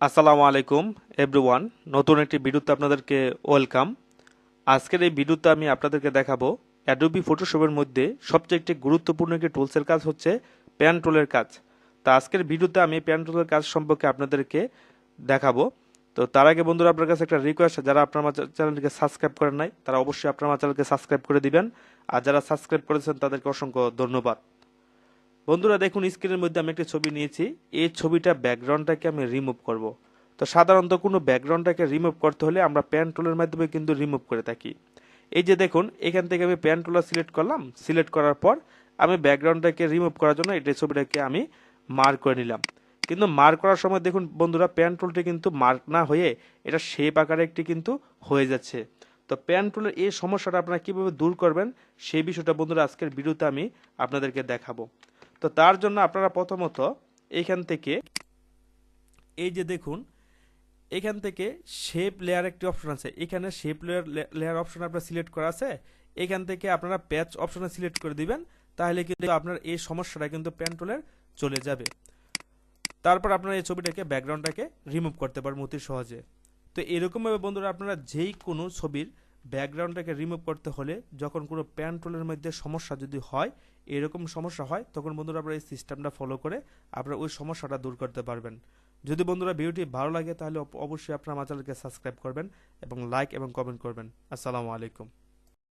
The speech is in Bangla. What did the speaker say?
আসসালামু আলাইকুম এভরিওয়ান নতুন একটি ভিডিওতে আপনাদেরকে ওয়েলকাম আজকের এই ভিডিওতে আমি আপনাদেরকে দেখাবো অ্যাডোবি ফটোশপের মধ্যে সবচেয়ে একটি গুরুত্বপূর্ণ একটি টুলসের কাজ হচ্ছে প্যান টুলের কাজ। তা আজকের ভিডিওতে আমি প্যান কাজ সম্পর্কে আপনাদেরকে দেখাবো। তো তার আগে বন্ধুরা, আপনার কাছে একটা রিকোয়েস্ট যারা আপনার আমার চ্যানেলটিকে সাবস্ক্রাইব করেন নাই, তারা অবশ্যই আপনার চ্যানেলকে সাবস্ক্রাইব করে দিবেন। আর যারা সাবস্ক্রাইব করেছেন, তাদেরকে অসংখ্য ধন্যবাদ। বন্ধুরা, দেখুন স্ক্রিনের মধ্যে আমি একটি ছবি নিয়েছি। এই ছবিটা ব্যাকগ্রাউন্ডটাকে আমি রিমুভ করব। তো সাধারণত কোনো ব্যাকগ্রাউন্ডটাকে রিমুভ করতে হলে আমরা প্যান টুলের মাধ্যমে কিন্তু রিমুভ করে থাকি। এই যে দেখুন, এখান থেকে আমি প্যান সিলেক্ট করলাম। সিলেক্ট করার পর আমি ব্যাকগ্রাউন্ডটাকে রিমুভ করার জন্য এই ছবিটাকে আমি মার্ক করে নিলাম। কিন্তু মার্ক করার সময় দেখুন, বন্ধুরা প্যান টুলটি কিন্তু মার্ক না হয়ে এটা শেপ আকারে একটি কিন্তু হয়ে যাচ্ছে। তো প্যান টুলের এই সমস্যাটা আপনারা কীভাবে দূর করবেন, সেই বিষয়টা বন্ধুরা, আজকের ভিডিওতে আমি আপনাদেরকে দেখাবো। তো তার জন্য আপনারা প্রথমত এইখান থেকে, এই যে দেখুন, এখান থেকে শেপ লেয়ার একটি অপশন আছে। এখানে শেপ লেয়ার লেয়ার অপশন আপনার সিলেক্ট করা আছে। এখান থেকে আপনারা প্যাচ অপশনে সিলেক্ট করে দিবেন, তাহলে কিন্তু আপনার এই সমস্যাটা কিন্তু প্যান টুলের চলে যাবে। তারপর আপনারা এই ছবিটাকে ব্যাকগ্রাউন্ডটাকে রিমুভ করতে পারবেন অতি সহজে। তো এরকমভাবে বন্ধুরা আপনারা যেই কোনো ছবির ব্যাকগ্রাউন্ডটাকে রিমুভ করতে হলে যখন কোনো প্যান টুলের মধ্যে সমস্যা যদি হয়, এরকম সমস্যা হয়, তখন বন্ধুরা আপনারা এই সিস্টেমটা ফলো করে আপনারা ওই সমস্যাটা দূর করতে পারবেন। যদি বন্ধুরা ভিডিওটি ভালো লাগে, তাহলে অবশ্যই আপনারা আমার চ্যানেলকে সাবস্ক্রাইব করবেন এবং লাইক এবং কমেন্ট করবেন। আসসালামু আলাইকুম।